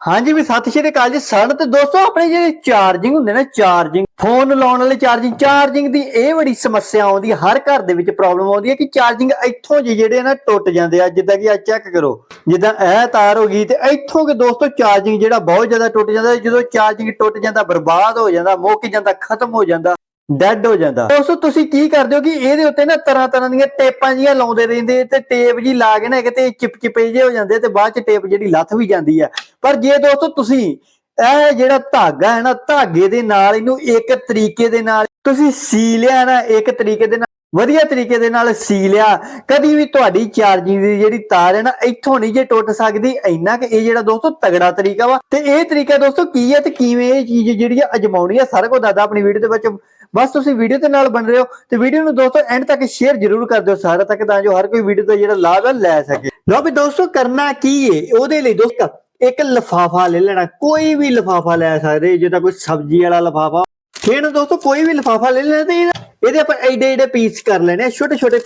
ਹਾਂਜੀ ਵੀ ਸਤਿ ਸ਼੍ਰੀ ਅਕਾਲ ਜੀ। ਸਣ ਤੇ ਦੋਸਤੋ ਆਪਣੇ ਜਿਹੜੇ ਚਾਰਜਿੰਗ ਹੁੰਦੇ ਨੇ ਚਾਰਜਿੰਗ ਫੋਨ ਲਾਉਣ ਵਾਲੇ ਚਾਰਜਿੰਗ ਚਾਰਜਿੰਗ ਦੀ ਇਹ ਬੜੀ ਸਮੱਸਿਆ ਆਉਂਦੀ ਹੈ। ਹਰ ਘਰ ਦੇ ਵਿੱਚ ਪ੍ਰੋਬਲਮ ਆਉਂਦੀ ਹੈ ਕਿ ਚਾਰਜਿੰਗ ਇੱਥੋਂ ਜੀ ਜਿਹੜੇ ਨਾ ਟੁੱਟ ਜਾਂਦੇ ਆ, ਜਿੱਦਾਂ ਕਿ ਆ ਚੈੱਕ ਕਰੋ, ਜਿੱਦਾਂ ਇਹ ਤਾਰ ਹੋ ਗਈ ਤੇ ਇੱਥੋਂ ਕਿ ਦੋਸਤੋ ਚਾਰਜਿੰਗ ਜਿਹੜਾ ਬਹੁਤ ਜ਼ਿਆਦਾ ਟੁੱਟ ਜਾਂਦਾ, ਜਦੋਂ ਚਾਰਜਿੰਗ ਟੁੱਟ ਜਾਂਦਾ, ਬਰਬਾਦ ਹੋ ਜਾਂਦਾ, ਮੁੱਕ ਜਾਂਦਾ, ਖਤਮ ਹੋ ਜਾਂਦਾ ਡੈਡ ਹੋ ਜਾਂਦਾ। ਦੋਸਤੋ, ਤੁਸੀਂ ਕੀ ਕਰਦੇ ਹੋ ਕਿ ਇਹਦੇ ਉੱਤੇ ਨਾ ਤਰ੍ਹਾਂ ਤਰ੍ਹਾਂ ਦੀਆਂ ਟੇਪਾਂ ਜੀਆਂ ਲਾਉਂਦੇ ਰਹਿੰਦੇ ਤੇ ਟੇਪ ਜੀ ਲਾ ਕੇ ਨਾ ਕਿਤੇ ਚਿਪਚਿਪੇ ਜੇ ਹੋ ਜਾਂਦੇ ਤੇ ਬਾਅਦ ਚ ਟੇਪ ਜਿਹੜੀ ਲੱਥ ਵੀ ਜਾਂਦੀ ਆ। ਪਰ ਜੇ ਦੋਸਤੋ, ਤੁਸੀਂ ਇਹ ਜਿਹੜਾ ਧਾਗਾ ਹੈ ਨਾ, ਧਾਗੇ ਦੇ ਨਾਲ ਇਹਨੂੰ ਇੱਕ ਤਰੀਕੇ ਦੇ ਨਾਲ ਤੁਸੀਂ ਸੀ ਲਿਆ ਨਾ ਇੱਕ ਤਰੀਕੇ ਦੇ ਨਾਲ ਵਧੀਆ ਤਰੀਕੇ ਦੇ ਨਾਲ ਸੀ ਲਿਆ। ਕਦੀ ਵੀ ਤੁਹਾਡੀ ਚਾਰਜਿੰਗ ਦੀ ਜਿਹੜੀ ਤਾਰ ਹੈ ਨਾ, ਇੱਥੋਂ ਨਹੀਂ ਜੇ ਟੁੱਟ ਸਕਦੀ, ਇੰਨਾ ਕਿ ਇਹ ਜਿਹੜਾ ਦੋਸਤੋ ਤਗੜਾ ਤਰੀਕਾ ਵਾ। ਤੇ ਇਹ ਤਰੀਕਾ ਦੋਸਤੋ ਕੀ ਹੈ ਤੇ ਕਿਵੇਂ ਇਹ ਚੀਜ਼ ਜਿਹੜੀ ਆ ਅਜਮਾਉਣੀ ਆ, ਸਾਰਾ ਕੁਝ ਦੱਸਦਾ ਆਪਣੀ ਵੀਡੀਓ ਦੇ ਵਿੱਚ। ਬਸ ਤੁਸੀਂ ਵੀਡੀਓ ਦੇ ਨਾਲ ਬਣ ਰਹੇ ਹੋ ਤੇ ਵੀਡੀਓ ਨੂੰ ਦੋਸਤੋ ਐਂਡ ਤੱਕ ਸ਼ੇਅਰ ਜ਼ਰੂਰ ਕਰ ਦਿਓ ਸਾਰਾ ਤੱਕ ਤਾਂ ਜੋ ਹਰ ਕੋਈ ਵੀਡੀਓ ਦਾ ਜਿਹੜਾ ਲਾਭ ਹੈ ਲੈ ਸਕੇ। ਲਓ ਵੀ ਦੋਸਤੋ ਕਰਨਾ ਕੀ ਏ? ਉਹਦੇ ਲਈ ਦੋਸਤੋ ਇੱਕ ਲਫਾਫਾ ਲੈ ਲੈਣਾ। ਕੋਈ ਵੀ ਲਫਾਫਾ ਲੈ ਸਕਦੇ ਜਿੱਦਾਂ ਕੋਈ ਸਬਜ਼ੀ ਵਾਲਾ ਲਫਾਫਾ। ਫੇਰ ਦੋਸਤੋ ਕੋਈ ਵੀ ਲਫਾਫਾ ਲੈ ਲੈਣਾ ਤੇ ਇਹਦੇ ਆਪਾਂ ਐਡੇ ਐਡੇ ਪੀਸ ਕਰ ਲੈਣੇ ਛੋਟੇ ਛੋਟੇ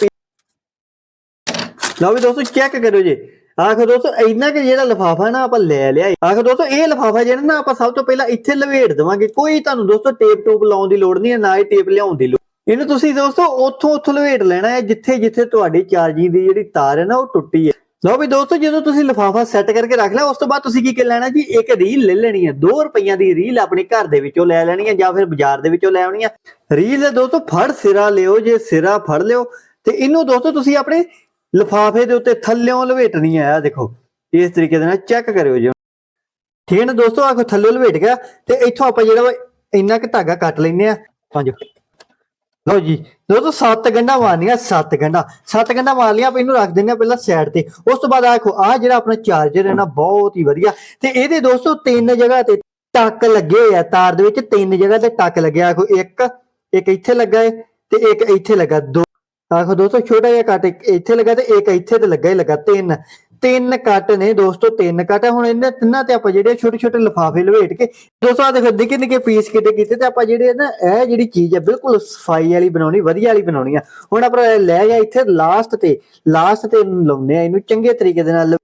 ਲਓ ਵੀ ਦੋਸਤੋ ਚੈੱਕ ਕਰੋ ਜੀ। ਆਖੋ ਦੋਸਤੋ, ਇੰਨਾ ਕਿ ਜਿਹੜਾ ਲਫਾਫਾ ਨਾ ਆਪਾਂ ਲੈ ਲਿਆ ਆਖੋ ਦੋਸਤੋ, ਇਹ ਲਫਾਫਾ ਜਿਹੜਾ ਨਾ ਆਪਾਂ ਸਭ ਤੋਂ ਪਹਿਲਾਂ ਇੱਥੇ ਲਵੇਟ ਦੇਵਾਂਗੇ। ਕੋਈ ਤੁਹਾਨੂੰ ਦੋਸਤੋ ਟੇਪ ਟੂਪ ਲਾਉਣ ਦੀ ਲੋੜ ਨਹੀਂ ਹੈ, ਨਾ ਹੀ ਟੇਪ ਲਿਆਉਣ ਦੀ ਲੋੜ। ਇਹਨੂੰ ਤੁਸੀਂ ਦੋਸਤੋ ਉੱਥੋਂ ਉੱਥੋਂ ਲਵੇਟ ਲੈਣਾ ਹੈ ਜਿੱਥੇ ਜਿੱਥੇ ਤੁਹਾਡੀ ਚਾਰਜਿੰਗ ਦੀ ਜਿਹੜੀ ਤਾਰ ਹੈ ਨਾ, ਉਹ ਟੁੱਟੀ ਹੈ ਲਓ ਵੀ ਦੋਸਤੋ, ਜਦੋਂ ਤੁਸੀਂ ਲਫਾਫਾ ਸੈੱਟ ਕਰਕੇ ਰੱਖ ਲਿਆ, ਉਸ ਤੋਂ ਬਾਅਦ ਤੁਸੀਂ ਕੀ ਕਰ ਲੈਣਾ ਜੀ? ਇੱਕ ਰੀਲ ਲੈ ਲੈਣੀ ਹੈ 2 ਰੁਪਈਆਂ ਦੀ ਰੀਲ ਆਪਣੇ ਘਰ ਦੇ ਵਿੱਚੋਂ ਲੈ ਲੈਣੀ ਹੈ ਜਾਂ ਫਿਰ ਬਾਜ਼ਾਰ ਦੇ ਵਿੱਚੋਂ ਲੈ ਆਉਣੀ ਹੈ ਰੀਲ ਦੇ ਦੋਸਤੋ, ਫੜ ਸਿਰਾ ਲਿਓ, ਜੇ ਸਿਰਾ ਫੜ ਲਿਓ, ਤੇ ਇਹਨੂੰ ਦੋਸਤੋ ਤੁਸੀਂ ਆਪਣੇ ਲਿਫਾਫੇ ਦੇ ਉੱਤੇ ਥੱਲਿਓਂ ਲਵੇਟਣੀ ਹੈ ਆ ਦੇਖੋ, ਇਸ ਤਰੀਕੇ ਦੇ ਨਾਲ ਚੈੱਕ ਕਰਿਓ ਜੀ। ਠੀਕ ਹੈ ਨਾ ਦੋਸਤੋ ਆਖੋ ਥੱਲੇ ਲਵੇਟ ਗਿਆ, ਤੇ ਇੱਥੋਂ ਆਪਾਂ ਜਿਹੜਾ ਵਾ ਇੰਨਾ ਕੁ ਧਾਗਾ ਕੱਟ ਲੈਨੇ ਆ। ਪੰਜ ਲਓ ਜੀ ਦੋਸਤੋ ਸੱਤ ਗੰਢਾਂ ਮਾਰਨੀਆਂ ਸੱਤ ਗੰਢਾਂ ਸੱਤ ਗੰਢਾਂ ਮਾਰ ਲਿਆ ਆਪਾਂ ਇਹਨੂੰ ਰੱਖ ਦਿੰਦੇ ਆ ਪਹਿਲਾਂ ਸਾਈਡ ਤੇ। ਉਸ ਤੋਂ ਬਾਅਦ ਆਖੋ ਆ ਜਿਹੜਾ ਆਪਣਾ ਚਾਰਜਰ ਹੈ ਨਾ, ਬਹੁਤ ਹੀ ਵਧੀਆ। ਤੇ ਇਹਦੇ ਦੋਸਤੋ, ਤਿੰਨ ਜਗ੍ਹਾ ਤੇ ਟੱਕ ਲੱਗੇ ਹੋਏ ਆ, ਤਾਰ ਦੇ ਵਿੱਚ ਤਿੰਨ ਜਗ੍ਹਾ ਤੇ ਟੱਕ ਲੱਗਿਆ। ਆਖੋ ਇੱਕ ਇੱਕ ਇੱਥੇ ਲੱਗਾ ਹੈ ਤੇ ਇੱਕ ਇੱਥੇ ਲੱਗਾ। ਦੋ ਆਖੋ ਦੋਸਤੋ, ਛੋਟਾ ਜਿਹਾ ਕੱਟ, ਇੱਕ ਇੱਥੇ ਲੱਗਾ ਤੇ ਇੱਕ ਇੱਥੇ ਤੇ ਲੱਗਾ ਹੀ ਲੱਗਾ, ਤਿੰਨ। ਤਿੰਨ ਕੱਟ ਨੇ ਦੋਸਤੋ, ਤਿੰਨ ਕੱਟ ਹੁਣ ਇਹਨਾਂ ਤਿੰਨਾਂ ਤੇ ਆਪਾਂ ਜਿਹੜੇ ਛੋਟੇ ਛੋਟੇ ਲਿਫਾਫੇ ਲਵੇਟ ਕੇ, ਦੋਸਤੋ ਆ ਦੇਖੋ ਨਿੱਕੇ ਨਿੱਕੇ ਪੀਸ ਕਿਤੇ ਕੀਤੇ ਤੇ ਆਪਾਂ ਜਿਹੜੇ ਨਾ, ਇਹ ਜਿਹੜੀ ਚੀਜ਼ ਆ, ਬਿਲਕੁਲ ਸਫ਼ਾਈ ਵਾਲੀ ਬਣਾਉਣੀ, ਵਧੀਆ ਵਾਲੀ ਬਣਾਉਣੀ ਆ। ਹੁਣ ਆਪਾਂ ਲੈ ਗਿਆ ਇੱਥੇ ਲਾਸਟ ਤੇ ਲਾਸਟ ਤੇ ਇਹਨੂੰ ਲਾਉਨੇ ਆ ਇਹਨੂੰ ਚੰਗੇ ਤਰੀਕੇ ਦੇ ਨਾਲ।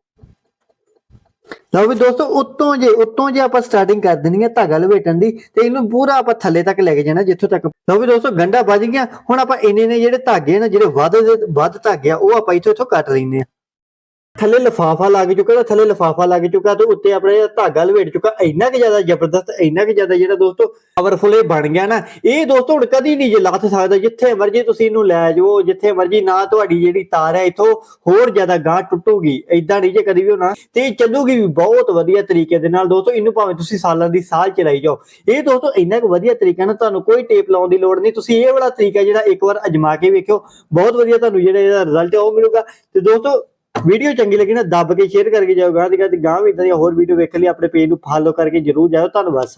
ਲਓ ਵੀ ਦੋਸਤੋ, ਉੱਤੋਂ ਜੇ ਉੱਤੋਂ ਜੇ ਆਪਾਂ ਸਟਾਰਟਿੰਗ ਕਰ ਦੇਣੀ ਹੈ ਧਾਗਾ ਲਵੇਟਣ ਦੀ, ਤੇ ਇਹਨੂੰ ਪੂਰਾ ਆਪਾਂ ਥੱਲੇ ਤੱਕ ਲੈ ਕੇ ਜਾਣਾ, ਜਿੱਥੋਂ ਤੱਕ ਲਓ ਵੀ ਦੋਸਤੋ ਗੰਡਾ ਵੱਜ ਗਿਆ ਹੁਣ ਆਪਾਂ ਇੰਨੇ ਨੇ ਜਿਹੜੇ ਧਾਗੇ ਨੇ, ਜਿਹੜੇ ਵੱਧ ਦੇ ਵੱਧ ਧਾਗੇ ਆ, ਉਹ ਆਪਾਂ ਇੱਥੋਂ ਇੱਥੋਂ ਕੱਟ ਲੈਨੇ ਆ। ਥੱਲੇ ਲਫਾਫਾ ਲੱਗ ਚੁੱਕਾ ਤੇ ਥੱਲੇ ਲਫਾਫਾ ਲੱਗ ਚੁੱਕਾ ਤੇ ਉੱਤੇ ਆਪਣੇ ਧਾਗਾ ਲਵੇਟ ਚੁੱਕਾ। ਇੰਨਾ ਕਿ ਜ਼ਿਆਦਾ ਜ਼ਬਰਦਸਤ, ਇੰਨਾ ਕਿ ਜ਼ਿਆਦਾ ਜਿਹੜਾ ਦੋਸਤੋ ਪਾਵਰਫੁਲ ਇਹ ਬਣ ਗਿਆ ਨਾ। ਇਹ ਦੋਸਤੋ ਹੁਣ ਕਦੀ ਨਹੀਂ ਜੇ ਲੱਥ ਸਕਦਾ। ਜਿੱਥੇ ਮਰਜ਼ੀ ਤੁਸੀਂ ਇਹਨੂੰ ਲੈ ਜਾਓ, ਜਿੱਥੇ ਮਰਜ਼ੀ ਨਾ ਤੁਹਾਡੀ ਜਿਹੜੀ ਤਾਰ ਹੈ ਇਥੋਂ ਹੋਰ ਜ਼ਿਆਦਾ ਗਾਂ ਟੁੱਟੂਗੀ। ਐਦਾਂ ਨਹੀਂ ਜੇ ਕਦੀ ਵੀ ਹੋਣਾ। ਤੇ ਚੱਲੂਗੀ ਵੀ ਬਹੁਤ ਵਧੀਆ ਤਰੀਕੇ ਦੇ ਨਾਲ ਦੋਸਤੋ। ਇਹਨੂੰ ਭਾਵੇਂ ਤੁਸੀਂ ਸਾਲਾਂ ਦੀ ਸਾਲ ਚਲਾਈ ਜਾਓ। ਇਹ ਦੋਸਤੋ ਇੰਨਾ ਕੁ ਵਧੀਆ ਤਰੀਕਾ ਨਾ ਤੁਹਾਨੂੰ ਕੋਈ ਟੇਪ ਲਾਉਣ ਦੀ ਲੋੜ ਨਹੀਂ। ਤੁਸੀਂ ਇਹ ਵਾਲਾ ਤਰੀਕਾ ਜਿਹੜਾ ਇੱਕ ਵਾਰ ਅਜਮਾ ਕੇ ਵੇਖਿਓ। ਬਹੁਤ ਵਧੀਆ ਤੁਹਾਨੂੰ ਜਿਹੜਾ ਇਹਦਾ ਰਿਜ਼ਲਟ ਉਹ ਮਿਲੂਗਾ। ਤੇ ਦੋਸਤੋ ਵੀਡੀਓ ਚੰਗੀ ਲੱਗੀ ਨਾ, ਦੱਬ ਕੇ ਸ਼ੇਅਰ ਕਰਕੇ ਜਾਓ ਗਾਂ ਦੀ ਗਾਂ ਦੀ ਵੀ ਇਦਾਂ ਦੀਆਂ ਹੋਰ ਵੀਡੀਓ ਵੇਖਣ ਲਈ ਆਪਣੇ ਪੇਜ ਨੂੰ ਫਾਲੋ ਕਰਕੇ ਜਰੂਰ ਜਾਓ ਧੰਨਵਾਦ